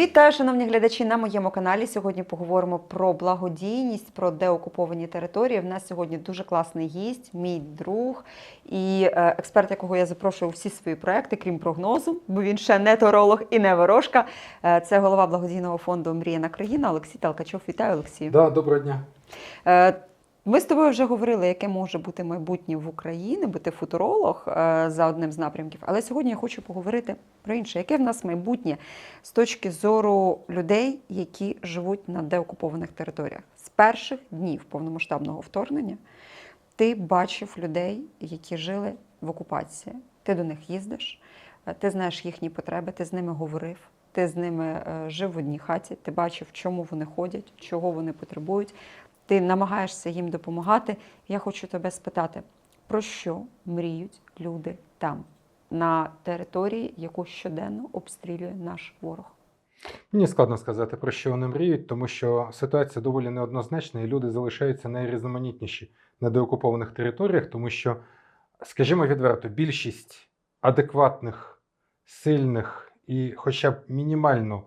Вітаю, шановні глядачі на моєму каналі. Сьогодні поговоримо про благодійність, про деокуповані території. В нас сьогодні дуже класний гість, мій друг і е, експерт, якого я запрошую у всі свої проекти, крім прогнозу, бо він ще не торолог і не ворожка. Е, Це голова благодійного фонду Мріяна країна Олексій Талкачов. Вітаю, Олексію. Да, доброго дня. Ми з тобою вже говорили, яке може бути майбутнє в Україні, бо ти футуролог е, за одним з напрямків. Але сьогодні я хочу поговорити про інше. Яке в нас майбутнє з точки зору людей, які живуть на деокупованих територіях? З перших днів повномасштабного вторгнення ти бачив людей, які жили в окупації. Ти до них їздиш, е, ти знаєш їхні потреби, ти з ними говорив. Ти з ними е, жив в одній хаті, ти бачив, чому вони ходять, чого вони потребують. Ти намагаєшся їм допомагати. Я хочу тебе спитати, про що мріють люди там, на території, яку щоденно обстрілює наш ворог? Мені складно сказати, про що вони мріють, тому що ситуація доволі неоднозначна, і люди залишаються найрізноманітніші на деокупованих територіях, тому що, скажімо відверто, більшість адекватних, сильних і хоча б мінімально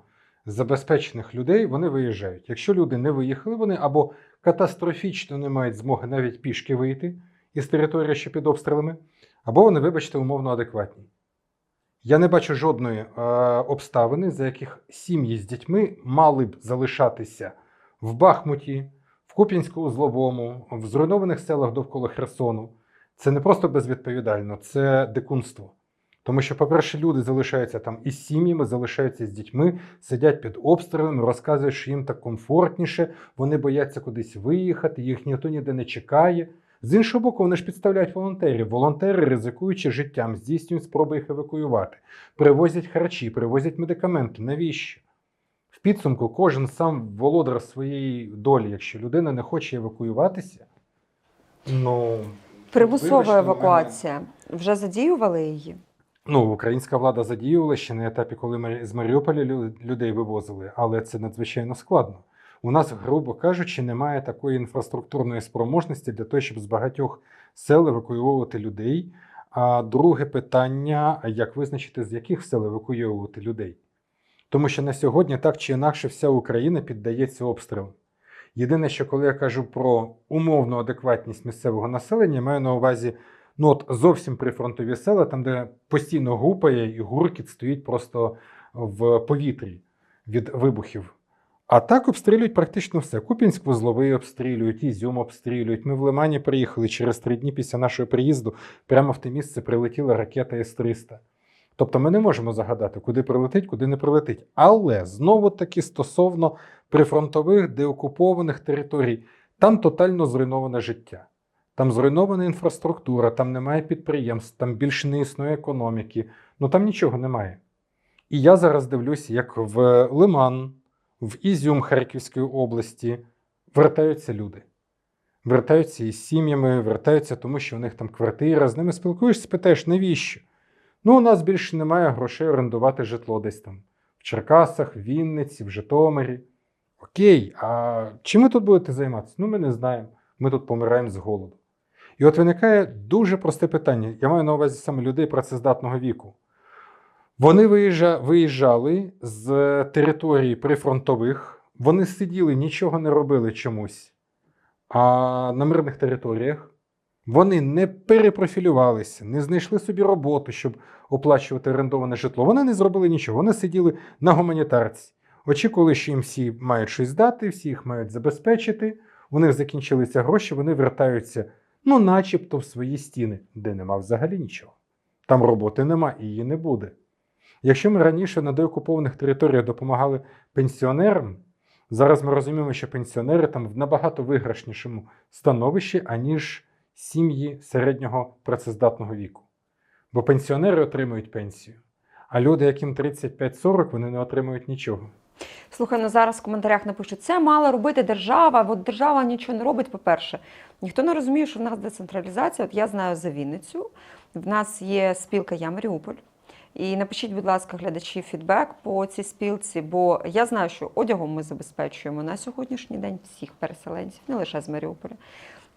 забезпечених людей вони виїжджають. Якщо люди не виїхали, вони або катастрофічно не мають змоги навіть пішки вийти із території, що під обстрілами, або вони, вибачте, умовно адекватні. Я не бачу жодної е, обставини, за яких сім'ї з дітьми мали б залишатися в Бахмуті, в Куп'янську-Узловому, в зруйнованих селах довкола Херсону. Це не просто безвідповідально, це дикунство. Тому що, по-перше, люди залишаються там із сім'ями, залишаються з дітьми, сидять під обстрілами, розказують, що їм так комфортніше, вони бояться кудись виїхати, їх ніхто ніде не чекає. З іншого боку, вони ж підставляють волонтерів. Волонтери, ризикуючи життям, здійснюють спроби їх евакуювати, привозять харчі, привозять медикаменти. Навіщо? В підсумку кожен сам володар своєї долі, якщо людина не хоче евакуюватися, ну. Примусова вибачте, евакуація. Вже задіювали її? Ну, українська влада задіювала ще на етапі, коли ми з Маріуполя людей вивозили, але це надзвичайно складно. У нас, грубо кажучи, немає такої інфраструктурної спроможності для того, щоб з багатьох сел евакуювати людей. А друге питання: як визначити, з яких сел евакуювати людей? Тому що на сьогодні так чи інакше вся Україна піддається обстрілам. Єдине, що коли я кажу про умовну адекватність місцевого населення, маю на увазі ну от зовсім прифронтові села, там, де постійно гупає і гуркіт стоїть просто в повітрі від вибухів. А так обстрілюють практично все. Купінськ вузловий обстрілюють, Ізюм обстрілюють. Ми в Лимані приїхали через три дні після нашого приїзду. Прямо в те місце прилетіла ракета С-300. Тобто ми не можемо загадати, куди прилетить, куди не прилетить. Але знову таки стосовно прифронтових деокупованих територій, там тотально зруйноване життя. Там зруйнована інфраструктура, там немає підприємств, там більше не існує економіки. Ну там нічого немає. І я зараз дивлюся, як в Лиман, в Ізюм Харківської області вертаються люди. Вертаються із сім'ями, вертаються, тому що у них там квартира. З ними спілкуєшся, питаєш, навіщо? Ну, у нас більше немає грошей орендувати житло десь там в Черкасах, в Вінниці, в Житомирі. Окей, а чим ви тут будете займатися? Ну, ми не знаємо. Ми тут помираємо з голоду. І от виникає дуже просте питання. Я маю на увазі саме людей працездатного віку. Вони виїжджа, виїжджали з території прифронтових, вони сиділи, нічого не робили чомусь. А на мирних територіях вони не перепрофілювалися, не знайшли собі роботу, щоб оплачувати орендоване житло. Вони не зробили нічого. Вони сиділи на гуманітарці, очікували, що їм всі мають щось дати, всі їх мають забезпечити. У них закінчилися гроші, вони вертаються, ну, начебто, в свої стіни, де нема взагалі нічого. Там роботи нема і її не буде. Якщо ми раніше на деокупованих територіях допомагали пенсіонерам, зараз ми розуміємо, що пенсіонери там в набагато виграшнішому становищі, аніж сім'ї середнього працездатного віку. Бо пенсіонери отримують пенсію, а люди, яким 35-40, вони не отримують нічого. Слухай, ну зараз в коментарях напишуть, це мала робити держава, от держава нічого не робить, по-перше. Ніхто не розуміє, що в нас децентралізація. От я знаю за Вінницю, в нас є спілка Я Маріуполь. І напишіть, будь ласка, глядачі фідбек по цій спілці, бо я знаю, що одягом ми забезпечуємо на сьогоднішній день всіх переселенців, не лише з Маріуполя.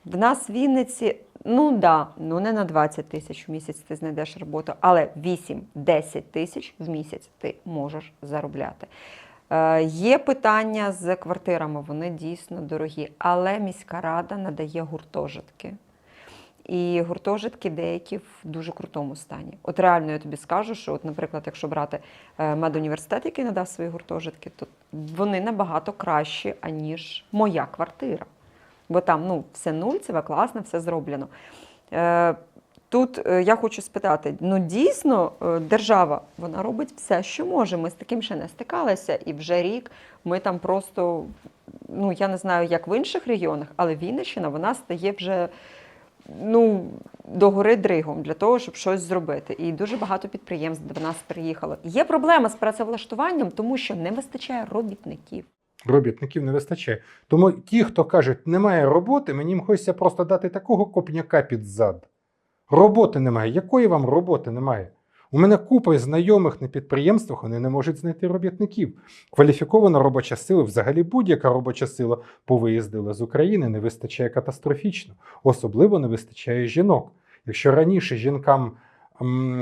В нас в Вінниці, ну да, ну не на 20 тисяч в місяць ти знайдеш роботу, але 8-10 тисяч в місяць ти можеш заробляти. Е, Є питання з квартирами, вони дійсно дорогі, але міська рада надає гуртожитки. І гуртожитки деякі в дуже крутому стані. От реально я тобі скажу, що, от, наприклад, якщо брати е, медуніверситет, який надав свої гуртожитки, то вони набагато кращі, аніж моя квартира. Бо там ну, все нульцеве, класно, все зроблено. Тут е, я хочу спитати: ну дійсно е, держава вона робить все, що може. Ми з таким ще не стикалися, і вже рік ми там просто, ну я не знаю, як в інших регіонах, але Вінниччина вона стає вже ну, до гори дригом для того, щоб щось зробити. І дуже багато підприємств до нас приїхало. Є проблема з працевлаштуванням, тому що не вистачає робітників. Робітників не вистачає. Тому ті, хто кажуть, немає роботи, мені хочеться просто дати такого копняка під зад. Роботи немає. Якої вам роботи немає? У мене купа знайомих на підприємствах, вони не можуть знайти робітників. Кваліфікована робоча сила, взагалі будь-яка робоча сила повиїздила з України, не вистачає катастрофічно. Особливо не вистачає жінок. Якщо раніше жінкам,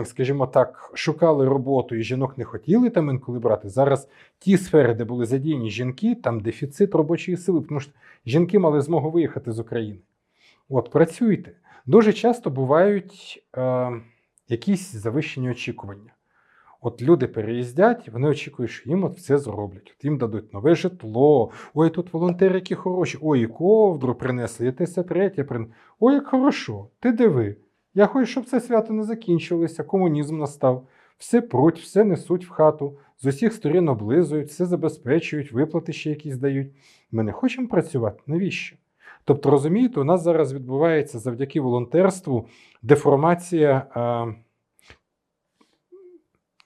скажімо так, шукали роботу і жінок не хотіли там інколи брати, зараз ті сфери, де були задіяні жінки, там дефіцит робочої сили, тому що жінки мали змогу виїхати з України. От, працюйте. Дуже часто бувають е, якісь завищені очікування. От люди переїздять, вони очікують, що їм от все зроблять. От їм дадуть нове житло. Ой, тут волонтери які хороші. Ой, і ковдру принесли, і те все третє принесли. Ой, як хорошо, ти диви. Я хочу, щоб це свято не закінчилося, комунізм настав. Все пруть, все несуть в хату, з усіх сторін облизують, все забезпечують, виплати ще якісь дають. Ми не хочемо працювати. Навіщо? Тобто, розумієте, у нас зараз відбувається завдяки волонтерству деформація. Е,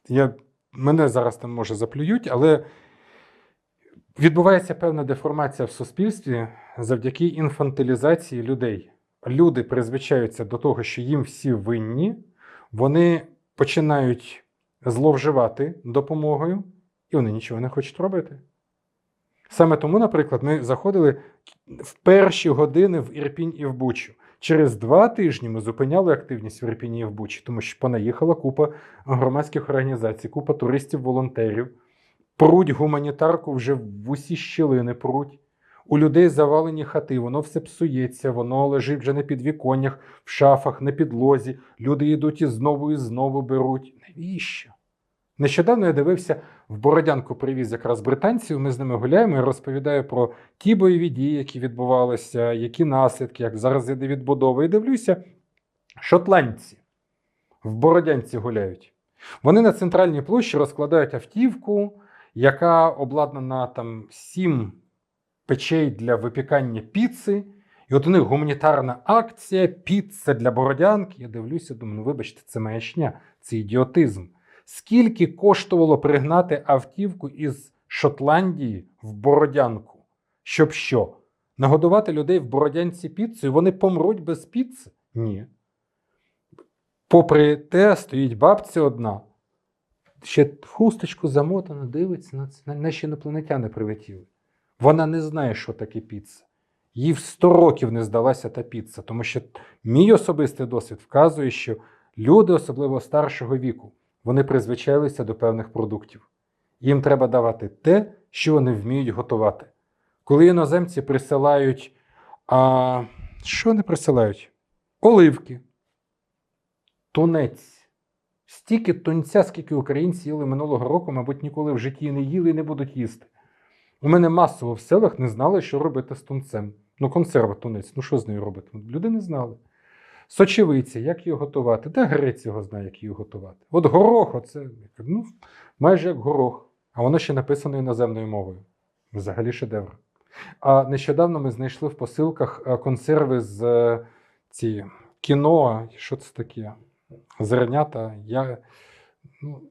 я, мене зараз там може заплюють, але відбувається певна деформація в суспільстві завдяки інфантилізації людей. Люди призвичаються до того, що їм всі винні, вони починають зловживати допомогою, і вони нічого не хочуть робити. Саме тому, наприклад, ми заходили в перші години в Ірпінь і в Бучу. Через два тижні ми зупиняли активність в Ірпіні і в Бучі, тому що понаїхала купа громадських організацій, купа туристів, волонтерів. Пруть гуманітарку вже в усі щілини пруть. У людей завалені хати, воно все псується, воно лежить вже на підвіконнях, в шафах, на підлозі. Люди йдуть і знову і знову беруть. Навіщо? Нещодавно я дивився в Бородянку привіз якраз британців. Ми з ними гуляємо і розповідаю про ті бойові дії, які відбувалися, які наслідки, як зараз йде відбудова. І дивлюся, шотландці в Бородянці гуляють. Вони на центральній площі розкладають автівку, яка обладнана там сім печей для випікання піци. І от у них гуманітарна акція, піца для бородянки. Я дивлюся, думаю, ну вибачте, це маячня, це ідіотизм. Скільки коштувало пригнати автівку із Шотландії в Бородянку? Щоб що? Нагодувати людей в Бородянці піцею, вони помруть без піци? Ні. Попри те, стоїть бабця одна, ще хусточку замотана, дивиться на це. Наші інопланетяни прилетіли. Вона не знає, що таке піца. Їй в 100 років не здалася та піца, тому що мій особистий досвід вказує, що люди, особливо старшого віку, вони призвичайлися до певних продуктів. Їм треба давати те, що вони вміють готувати. Коли іноземці присилають, а що вони присилають? Оливки, тунець. Стільки тунця, скільки українці їли минулого року, мабуть, ніколи в житті не їли і не будуть їсти. У мене масово в селах не знали, що робити з тунцем. Ну, консерва тунець, ну що з нею робити? Люди не знали. Сочевиця, як її готувати? Та грець його знає, як її готувати. От горох, оце ну, майже як горох, а воно ще написано іноземною мовою. Взагалі шедевр. А нещодавно ми знайшли в посилках е, консерви з е, ці кіно. Що це таке? Зернята. Я, ну,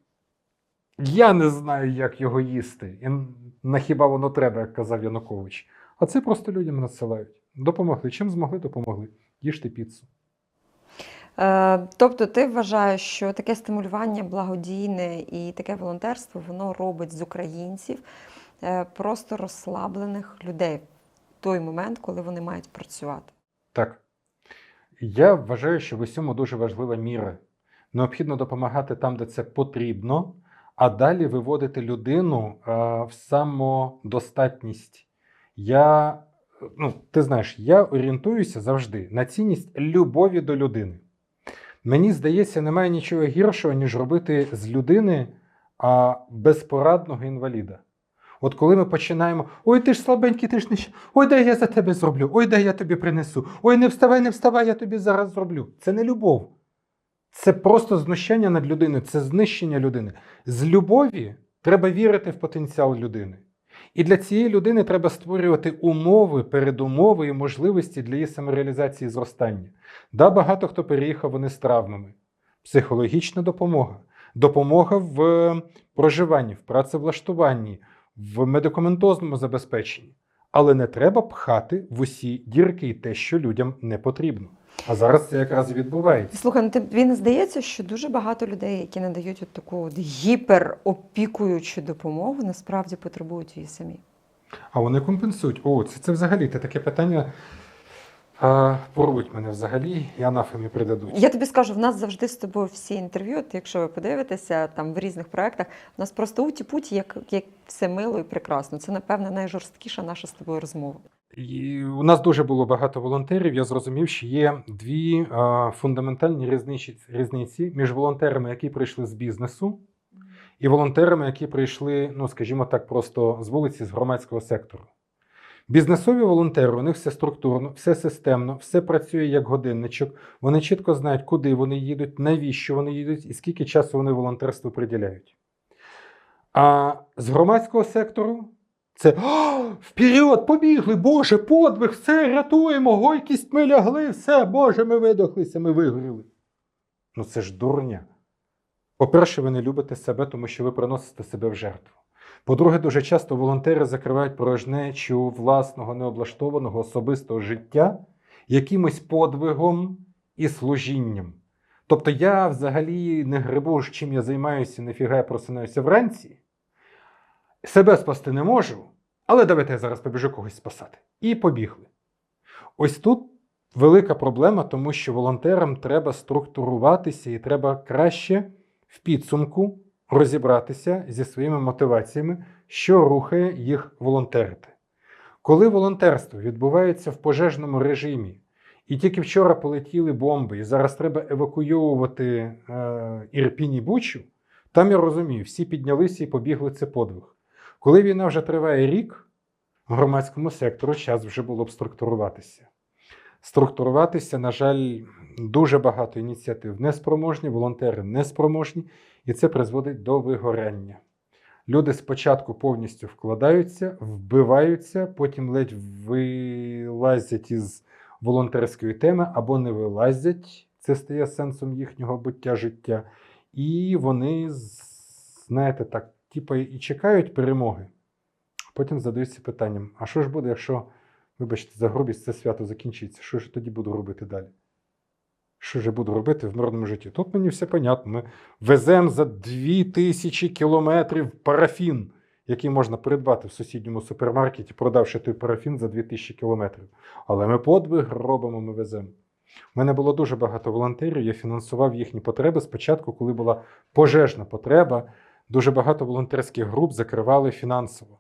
я не знаю, як його їсти. І на хіба воно треба, як казав Янукович. А це просто людям надсилають. Допомогли. Чим змогли, допомогли. Їжте піцу. Е, Тобто ти вважаєш, що таке стимулювання благодійне і таке волонтерство воно робить з українців е, просто розслаблених людей в той момент, коли вони мають працювати. Так. Я вважаю, що в усьому дуже важлива міра. Необхідно допомагати там, де це потрібно, а далі виводити людину е, в самодостатність. Я, ну, ти знаєш, я орієнтуюся завжди на цінність любові до людини. Мені здається, немає нічого гіршого, ніж робити з людини а, безпорадного інваліда. От коли ми починаємо: ой, ти ж слабенький, ти ж не ой, дай я за тебе зроблю, ой, дай я тобі принесу, ой, не вставай, не вставай, я тобі зараз зроблю. Це не любов. Це просто знущання над людиною, це знищення людини. З любові треба вірити в потенціал людини. І для цієї людини треба створювати умови, передумови і можливості для її самореалізації і зростання. Да, багато хто переїхав вони з травмами. Психологічна допомога, допомога в е, проживанні, в працевлаштуванні, в медикаментозному забезпеченні. Але не треба пхати в усі дірки і те, що людям не потрібно. А зараз це якраз і відбувається. Слухай, ну тобі не здається, що дуже багато людей, які надають от таку от гіперопікуючу допомогу, насправді потребують її самі. А вони компенсують. О, це, це взагалі це таке питання. А, порвуть мене взагалі, і анафемі придадуть. Я тобі скажу, в нас завжди з тобою всі інтерв'ю, от якщо ви подивитеся там в різних проєктах, у нас просто уті-путі, як, як все мило і прекрасно. Це, напевне, найжорсткіша наша з тобою розмова. І у нас дуже було багато волонтерів. Я зрозумів, що є дві фундаментальні різниці, різниці між волонтерами, які прийшли з бізнесу, і волонтерами, які прийшли, ну скажімо так, просто з вулиці, з громадського сектору. Бізнесові волонтери, у них все структурно, все системно, все працює як годинничок. Вони чітко знають, куди вони їдуть, навіщо вони їдуть і скільки часу вони волонтерству приділяють. А з громадського сектору це «О, вперед, побігли, Боже, подвиг, все, рятуємо, гойкість ми лягли, все, Боже, ми видохлися, ми вигоріли. Ну це ж дурня. По-перше, ви не любите себе, тому що ви приносите себе в жертву. По-друге, дуже часто волонтери закривають порожнечу власного необлаштованого особистого життя якимось подвигом і служінням. Тобто я взагалі не грибу, чим я займаюся, нефіга я просинаюся вранці. Себе спасти не можу, але давайте я зараз побіжу когось спасати. І побігли. Ось тут велика проблема, тому що волонтерам треба структуруватися і треба краще в підсумку розібратися зі своїми мотиваціями, що рухає їх волонтерити. Коли волонтерство відбувається в пожежному режимі, і тільки вчора полетіли бомби, і зараз треба евакуйовувати е, Ірпінь і Бучу, там я розумію, всі піднялися і побігли це подвиг. Коли війна вже триває рік, громадському сектору час вже було б структуруватися. Структуруватися, на жаль, дуже багато ініціатив неспроможні, волонтери неспроможні, і це призводить до вигорання. Люди спочатку повністю вкладаються, вбиваються, потім ледь вилазять із волонтерської теми або не вилазять. Це стає сенсом їхнього буття життя. І вони, знаєте, так, типу, і чекають перемоги. Потім задаються питанням: а що ж буде, якщо, вибачте, за грубість це свято закінчиться? Що ж тоді буду робити далі? Що ж я буду робити в мирному житті? Тут мені все понятно. Ми веземо за 2000 кілометрів парафін, який можна придбати в сусідньому супермаркеті, продавши той парафін за 2000 кілометрів. Але ми подвиг робимо, ми веземо. У мене було дуже багато волонтерів, я фінансував їхні потреби. Спочатку, коли була пожежна потреба, дуже багато волонтерських груп закривали фінансово.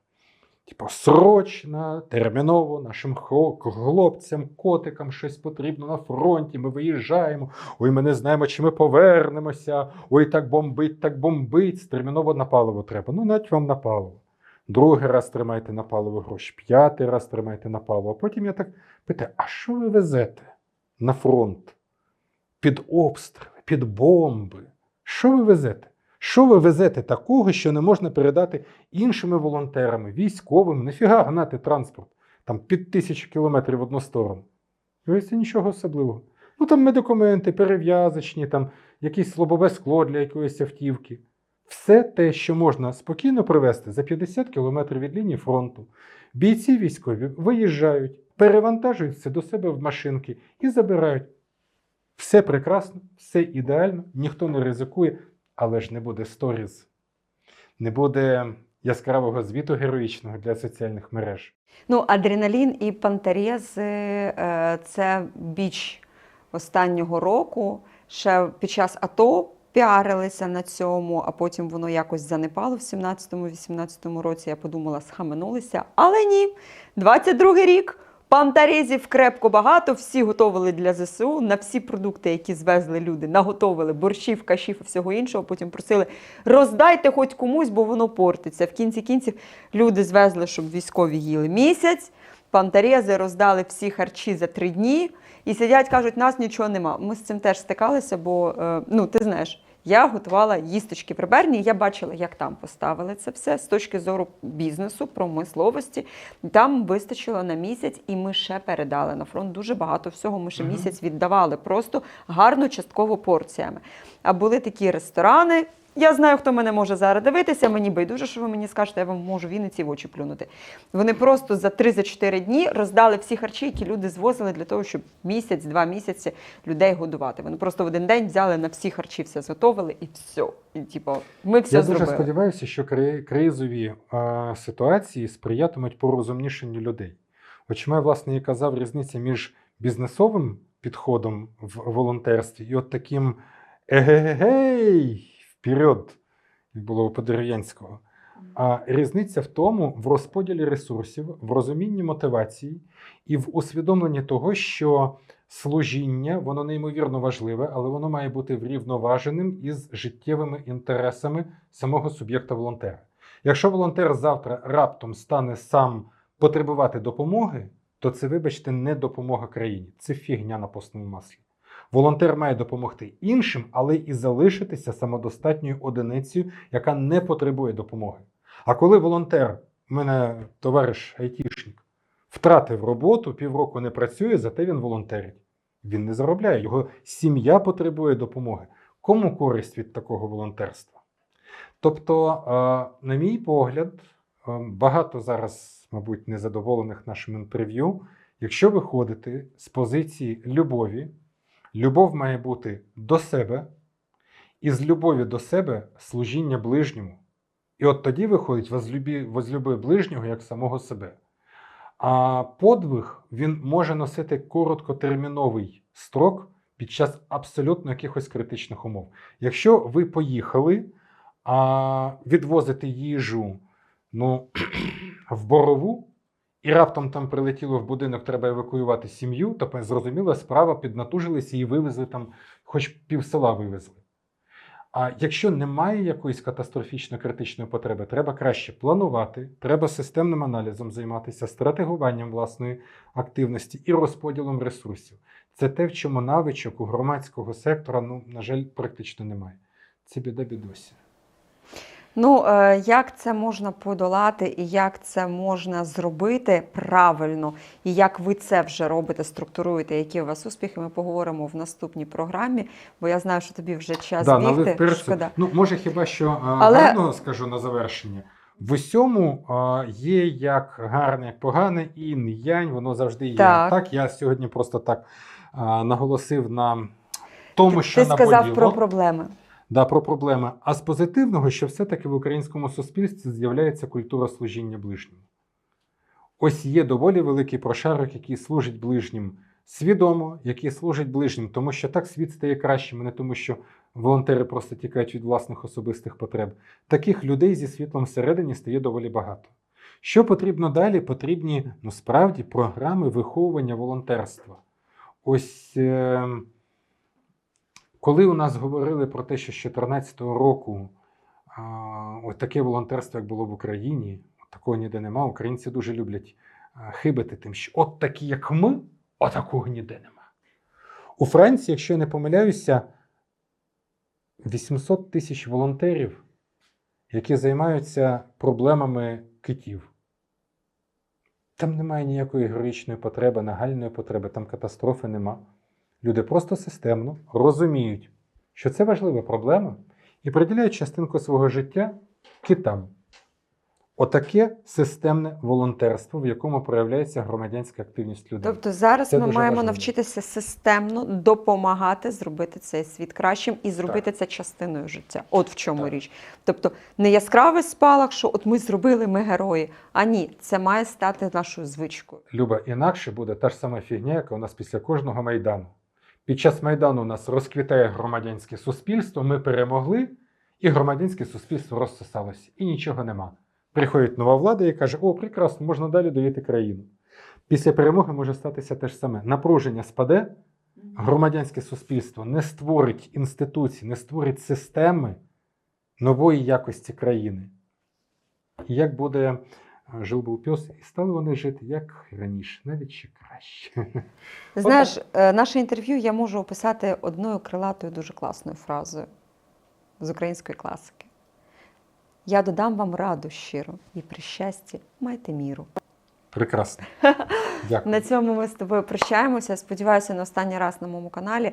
Типу, срочно, терміново нашим хлопцям, котикам щось потрібно на фронті. Ми виїжджаємо. Ой, ми не знаємо, чи ми повернемося. Ой, так бомбить, так бомбить. Терміново на паливо треба. Ну, навіть вам на паливо. Другий раз тримайте на паливо гроші, п'ятий раз тримайте на паливо. А потім я так питаю: а що ви везете на фронт? Під обстріли, під бомби. Що ви везете? Що ви везете такого, що не можна передати іншими волонтерами, військовим? Нафіга гнати транспорт там під тисячу кілометрів в одну сторону? Це нічого особливого. Ну там медикаменти, перев'язочні, там якесь лобове скло для якоїсь автівки. Все те, що можна спокійно привезти за 50 кілометрів від лінії фронту. Бійці військові виїжджають, перевантажуються до себе в машинки і забирають. Все прекрасно, все ідеально, ніхто не ризикує, але ж не буде сторіз, не буде яскравого звіту героїчного для соціальних мереж. Ну, адреналін і пантерези е, це біч останнього року. Ще під час АТО піарилися на цьому, а потім воно якось занепало в 17-18 році. Я подумала, схаменулися. Але ні, 22 рік. Пантарезів крепко багато, всі готовили для ЗСУ на всі продукти, які звезли люди, наготовили борщів, кашів і всього іншого. Потім просили роздайте хоч комусь, бо воно портиться. В кінці кінців люди звезли, щоб військові їли місяць. Пантарези роздали всі харчі за три дні і сидять, кажуть, нас нічого нема. Ми з цим теж стикалися, бо е, ну ти знаєш, я готувала їсточки приберні, я бачила, як там поставили це все з точки зору бізнесу, промисловості. Там вистачило на місяць, і ми ще передали на фронт дуже багато всього. Ми ще місяць віддавали просто гарно частково порціями. А були такі ресторани. Я знаю, хто мене може зараз дивитися. Мені байдуже, що ви мені скажете, я вам можу Вінниці в очі плюнути. Вони просто за 3-4 дні роздали всі харчі, які люди звозили для того, щоб місяць-два місяці людей годувати. Вони просто в один день взяли на всі харчі, все зготовили і все. І типу, ми все Я зробили. дуже сподіваюся, що кри- кризові е, ситуації сприятимуть порозумнішенню людей. Чому я, власне, і казав різниця між бізнесовим підходом в волонтерстві і от таким егегей, вперед, як було у Подерев'янського. А різниця в тому в розподілі ресурсів, в розумінні мотивації і в усвідомленні того, що служіння воно неймовірно важливе, але воно має бути врівноваженим із життєвими інтересами самого суб'єкта волонтера. Якщо волонтер завтра раптом стане сам потребувати допомоги, то це, вибачте, не допомога країні, це фігня на постному маслі. Волонтер має допомогти іншим, але і залишитися самодостатньою одиницею, яка не потребує допомоги. А коли волонтер, у мене товариш айтішник, втратив роботу, півроку не працює, зате він волонтерить. Він не заробляє, його сім'я потребує допомоги. Кому користь від такого волонтерства? Тобто, е, на мій погляд, е, багато зараз, мабуть, незадоволених нашим інтерв'ю. Якщо виходити з позиції любові, любов має бути до себе, і з любові до себе служіння ближньому. І от тоді виходить возлюби, возлюби ближнього як самого себе. А подвиг він може носити короткотерміновий строк під час абсолютно якихось критичних умов. Якщо ви поїхали а, відвозити їжу ну, в борову, і раптом там прилетіло в будинок, треба евакуювати сім'ю, то зрозуміло, справа піднатужилися і вивезли там, хоч пів села вивезли. А якщо немає якоїсь катастрофічно критичної потреби, треба краще планувати, треба системним аналізом займатися, стратегуванням власної активності і розподілом ресурсів. Це те, в чому навичок у громадського сектора, ну, на жаль, практично немає. Це біда бідосі. Ну, е, як це можна подолати, і як це можна зробити правильно, і як ви це вже робите, структуруєте, які у вас успіхи, ми поговоримо в наступній програмі, бо я знаю, що тобі вже час Да, але бігти. вперше- Шкода. Ну, може, хіба що а, Але- гарно скажу на завершення. В усьому а, є як гарне, як погане, інь, янь, воно завжди є. Так. я сьогодні просто так наголосив на тому, що Ти на сказав про проблеми. Да, про проблеми. А з позитивного, що все-таки в українському суспільстві з'являється культура служіння ближньому. Ось є доволі великий прошарок, який служить ближнім свідомо, який служить ближнім, тому що так світ стає кращим, не тому, що волонтери просто тікають від власних особистих потреб. Таких людей зі світлом всередині стає доволі багато. Що потрібно далі? Потрібні ну, справді програми виховування волонтерства. Ось. Е- коли у нас говорили про те, що з 2014 року а, от таке волонтерство, як було в Україні, такого ніде нема. Українці дуже люблять а, хибити тим, що от такі, як ми, отакого ніде нема. У Франції, якщо я не помиляюся, 800 тисяч волонтерів, які займаються проблемами китів. Там немає ніякої героїчної потреби, нагальної потреби, там катастрофи нема. Люди просто системно розуміють, що це важлива проблема, і приділяють частинку свого життя китам. Отаке системне волонтерство, в якому проявляється громадянська активність людей. Тобто зараз Це ми маємо важливо. навчитися системно допомагати зробити цей світ кращим і зробити це частиною життя. От в чому Так. річ. Тобто не яскравий спалах, що от ми зробили, ми герої. А ні, це має стати нашою звичкою. Люба, інакше буде та ж сама фігня, яка у нас після кожного майдану. Під час Майдану у нас розквітає громадянське суспільство, ми перемогли, і громадянське суспільство розсосалося, і нічого нема. Приходить нова влада і каже: О, прекрасно, можна далі доїти країну. Після перемоги може статися те ж саме. Напруження спаде, громадянське суспільство не створить інституцій, не створить системи нової якості країни. Як буде жив був пес, і стали вони жити як раніше, навіть ще краще. Знаєш, е, наше інтерв'ю я можу описати одною крилатою дуже класною фразою з української класики. Я додам вам раду щиро і при щасті майте міру. Прекрасно. Дякую. На цьому ми з тобою прощаємося. Сподіваюся, на останній раз на моєму каналі.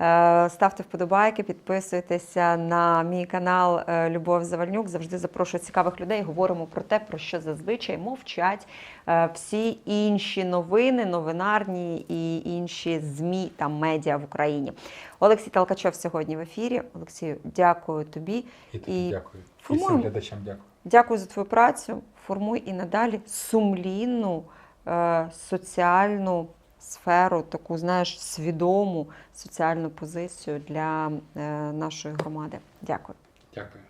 Е, Ставте вподобайки, підписуйтеся на мій канал е, Любов Завальнюк. Завжди запрошую цікавих людей. Говоримо про те, про що зазвичай мовчать е, всі інші новини, новинарні і інші ЗМІ та медіа в Україні. Олексій Талкачов сьогодні в ефірі. Олексію, дякую тобі. І тобі і дякую. І всім глядачам дякую. Дякую за твою працю. Формуй і надалі сумлінну е, соціальну сферу, таку, знаєш, свідому соціальну позицію для е, нашої громади. Дякую. Дякую.